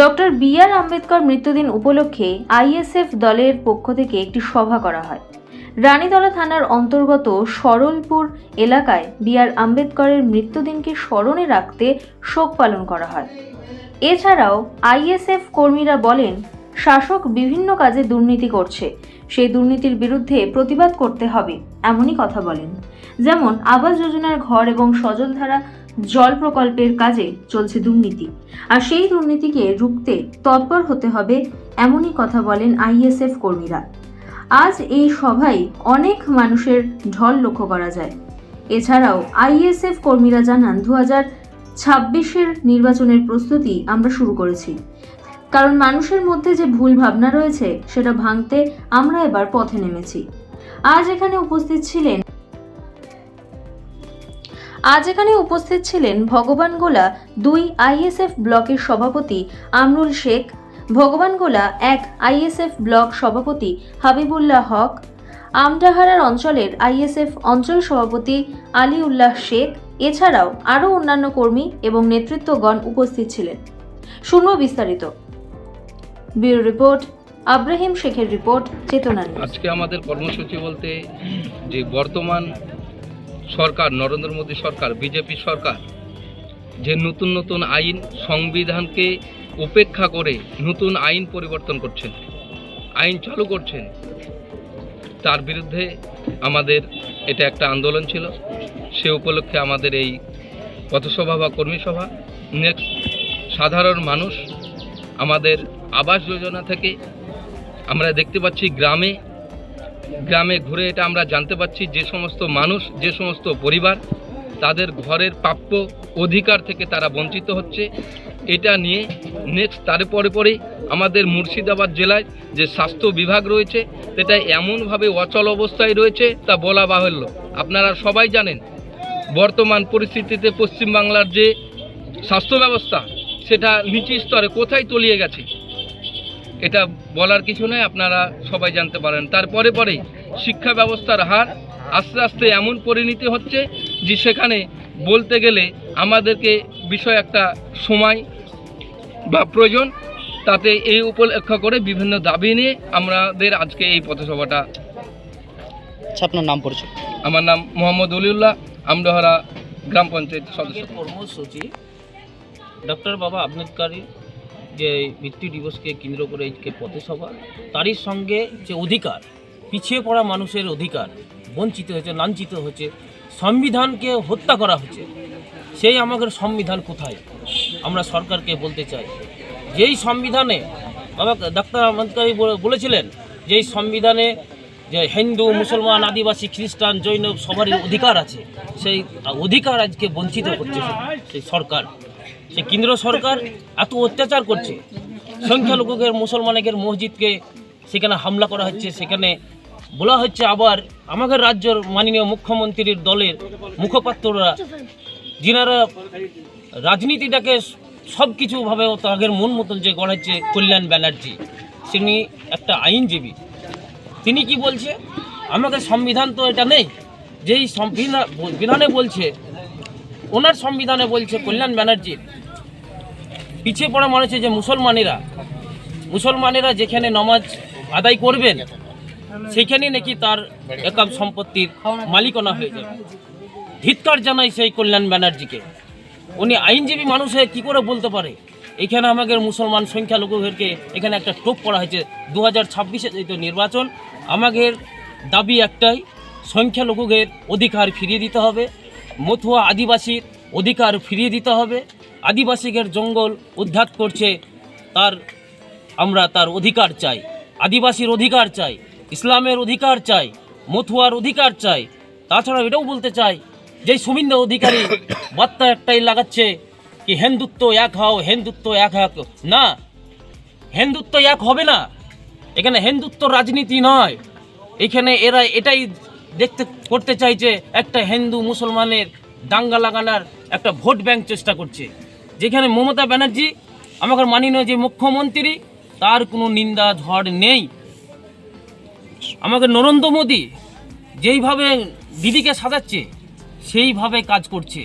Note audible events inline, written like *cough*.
Doctor B R Ambedkar মৃত্যুদিন উপলক্ষে ISF দলের পক্ষ থেকে একটি সভা করা হয়। রানীতলা থানার অন্তর্গত সরলপুর এলাকায় বি আর আম্বেদকরের মৃত্যুদিনকে স্মরণে রাখতে শোক পালন করা হয়। এছাড়াও আইএসএফ কর্মীরা বলেন, শাসক বিভিন্ন কাজে দুর্নীতি করছে। সেই দুর্নীতির বিরুদ্ধে প্রতিবাদ করতে হবে, এমনই কথা বলেন। যেমন আবাস যোজনার ঘর এবং সজলধারা জল প্রকল্পের কাজে চলছে দুর্নীতি। আর সেই দুর্নীতিকে রুখতে তৎপর হতে হবে এমনই কথা বলেন আইএসএফ কর্মীরা। আজ এই সভায় অনেক মানুষের ঢল লক্ষ্য করা যায়। এছাড়াও আইএসএফ কর্মীরা জানান দু হাজার ছাব্বিশের নির্বাচনের প্রস্তুতি আমরা শুরু করেছি। কারণ মানুষের মধ্যে যে ভুল ভাবনা রয়েছে, সেটা ভাঙতে আমরা এবার পথে নেমেছি। আজ এখানে উপস্থিত ছিলেন আজ এখানে উপস্থিত ছিলেন ভগবান গোলা দুই আইএসএফ ব্লকের সভাপতি আমরুল শেখ ভগবানগোলা এক আইএসএফ ব্লক সভাপতি হাবিবুল্লাহ হক, আমডাহারার অঞ্চলের আইএসএফ অঞ্চল সভাপতি আলী উল্লাহ শেখ, এছাড়াও আরও অন্যান্য কর্মী এবং নেতৃত্বগণ উপস্থিত ছিলেন। শূন্য বিস্তারিত। ব্যুরো রিপোর্ট, আব্রাহিম শেখের রিপোর্ট, চেতনা আজকে আমাদের কর্মসূচি বলতে যে বর্তমান সরকার, নরেন্দ্র মোদী সরকার, বিজেপি সরকার, যে নতুন নতুন আইন সংবিধানকে উপেক্ষা করে নতুন আইন পরিবর্তন করছেন, আইন চালু করছেন, তার বিরুদ্ধে আমাদের এটা একটা আন্দোলন ছিল। সে উপলক্ষে আমাদের এই পথসভা বা কর্মী সভা। নেক্সট সাধারণ মানুষ আমাদের আবাস যোজনা থেকে আমরা দেখতে পাচ্ছি গ্রামে গ্রামে ঘুরে এটা আমরা জানতে পাচ্ছি যে সমস্ত মানুষ, যে সমস্ত পরিবার তাদের ঘরের প্রাপ্য অধিকার থেকে তারা বঞ্চিত হচ্ছে। এটা নিয়ে নেক্সট তারপরে পরে আমাদের মুর্শিদাবাদ জেলায় যে স্বাস্থ্য বিভাগ রয়েছে, সেটা এমনভাবে অচল অবস্থায় রয়েছে, তা বলা বাহুল্য। আপনারা সবাই জানেন, বর্তমান পরিস্থিতিতে পশ্চিমবাংলার যে স্বাস্থ্য ব্যবস্থা, সেটা নিচু স্তরে কোথায় তলিয়ে গেছে? এটা বলার কিছু নয় আপনারা সবাই জানতে পারেন। তারপরে পরে শিক্ষা ব্যবস্থার হার আস্তে আস্তে এমন পরিণতি হচ্ছে যে সেখানে বলতে গেলে আমাদেরকে বিষয় একটা সময় বা প্রয়োজন তাতে এই উপলক্ষ করে বিভিন্ন দাবি নিয়ে আমাদের আজকে এই পথসভাটা। আচ্ছা আপনার নাম পরিচয়? আমার নাম মোহাম্মদ অলিউল্লাহ আমডোহারা গ্রাম পঞ্চায়েত সদস্য। কর্মসূচি। ডক্টর বাবা আম্বেদকরের যে মৃত্যু দিবসকে কেন্দ্র করে আজকে পথসভা, তারই সঙ্গে যে অধিকার, পিছিয়ে পড়া মানুষের অধিকার, বঞ্চিত হয়েছে, লাঞ্ছিত হচ্ছে সংবিধানকে হত্যা করা হচ্ছে, সেই আমাদের সংবিধান কোথায়? আমরা সরকারকে বলতে চাই। যেই সংবিধানে বাবা ডাক্তার আম্বেদকর বলে- বলেছিলেন যেই সংবিধানে যে হিন্দু, মুসলমান, আদিবাসী, খ্রিস্টান, জৈন সবারই অধিকার আছে, সেই অধিকার আজকে বঞ্চিত করছে সেই সরকার। সেই কেন্দ্র সরকার এত অত্যাচার করছে। সংখ্যালঘুদের মুসলমানের মসজিদকে সেখানে হামলা করা হচ্ছে, সেখানে বলা হচ্ছে আবার আমাদের রাজ্যের মাননীয় মুখ্যমন্ত্রীর দলের মুখপাত্ররা, যিনারা রাজনীতিটাকে সব কিছুভাবে তাদের মন মতন যে গড়াচ্ছে কল্যাণ ব্যানার্জি, তিনি একটা আইনজীবী। তিনি কি বলছে? আমাদের সংবিধান তো এটা নেই। যেই সংবিধান বিধানে বলছে ওনার সংবিধানে বলছে কল্যাণ ব্যানার্জির। পিছিয়ে পড়া মানুষের যে মুসলমানেরা। মুসলমানেরা যেখানে নমাজ আদায় করবেন, সেখানে নাকি তার একাম সম্পত্তির মালিকানা হয়ে যাবে। ধিৎকার জানাই সেই কল্যাণ ব্যানার্জিকে। উনি আইনজীবী মানুষ হয়ে কী করে বলতে পারে? এখানে আমাদের মুসলমান সংখ্যালঘুদেরকে এখানে একটা টোপ করা হয়েছে। দু হাজার ছাব্বিশে যেহেতু নির্বাচন, আমাদের দাবি একটাই, সংখ্যালঘুদের অধিকার ফিরিয়ে দিতে হবে। মথুয়া আদিবাসীর অধিকার ফিরিয়ে দিতে হবে। আদিবাসীদের জঙ্গল উদ্ধার করছে তার, আমরা তার অধিকার চাই। আদিবাসীর অধিকার চাই, ইসলামের অধিকার চাই, মথুয়ার অধিকার চাই। তাছাড়া এটাও বলতে চাই যে সুমিন্দ অধিকারী *coughs* বার্তা একটাই লাগাচ্ছে কি হিন্দুত্ব এক হও, হিন্দুত্ব এক হও না, হিন্দুত্ব এক হবে না। এখানে হিন্দুত্ব রাজনীতি নয়। এখানে এরা এটাই দেখতে, করতে চাইছে একটা হিন্দু মুসলমানের দাঙ্গা লাগানোর একটা ভোট ব্যাংক চেষ্টা করছে। যেখানে মমতা ব্যানার্জি আমাদের মাননীয় যে মুখ্যমন্ত্রী, তার কোনো নিন্দা, ঝড় নেই। আমাকে নরেন্দ্র মোদী যেইভাবে দিদিকে সাজাচ্ছে, সেইভাবে কাজ করছে।